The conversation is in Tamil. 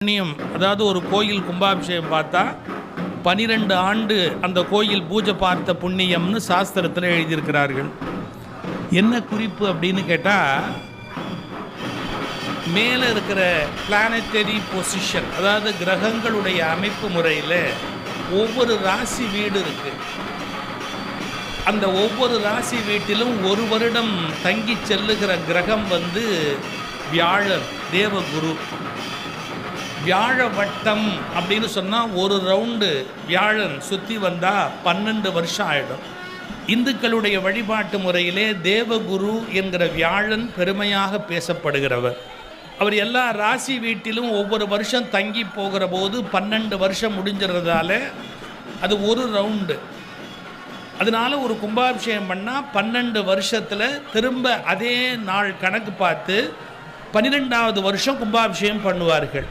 புண்ணியம் அதாவது ஒரு கோயில் கும்பாபிஷேகம் பார்த்தா பனிரெண்டு ஆண்டு அந்த கோயில் பூஜை பார்த்த புண்ணியம்னு சாஸ்திரத்தில் எழுதியிருக்கிறார்கள். என்ன குறிப்பு அப்படின்னு கேட்டால் மேலே இருக்கிற பிளானட்டரி பொசிஷன் அதாவது கிரகங்களுடைய அமைப்பு முறையில் ஒவ்வொரு ராசி வீடு இருக்குது அந்த ஒவ்வொரு ராசி வீட்டிலும் ஒரு வருடம் தங்கி செல்லுகிற கிரகம் வந்து வியாழன் தேவகுரு. வியாழ வட்டம் அப்படின்னு சொன்னால் ஒரு ரவுண்டு வியாழன் சுற்றி வந்தால் பன்னெண்டு வருஷம் ஆகிடும் இந்துக்களுடைய வழிபாட்டு முறையிலே தேவகுரு என்கிற வியாழன் பெருமையாக பேசப்படுகிறவர். அவர் எல்லா ராசி வீட்டிலும் ஒவ்வொரு வருஷம் தங்கி போகிற போது பன்னெண்டு வருஷம் முடிஞ்சிறதால அது ஒரு ரவுண்டு அதனால ஒரு கும்பாபிஷேகம் பண்ணால் பன்னெண்டு வருஷத்தில் திரும்ப அதே நாள் கணக்கு பார்த்து பன்னிரெண்டாவது வருஷம் கும்பாபிஷேகம் பண்ணுவார்கள்.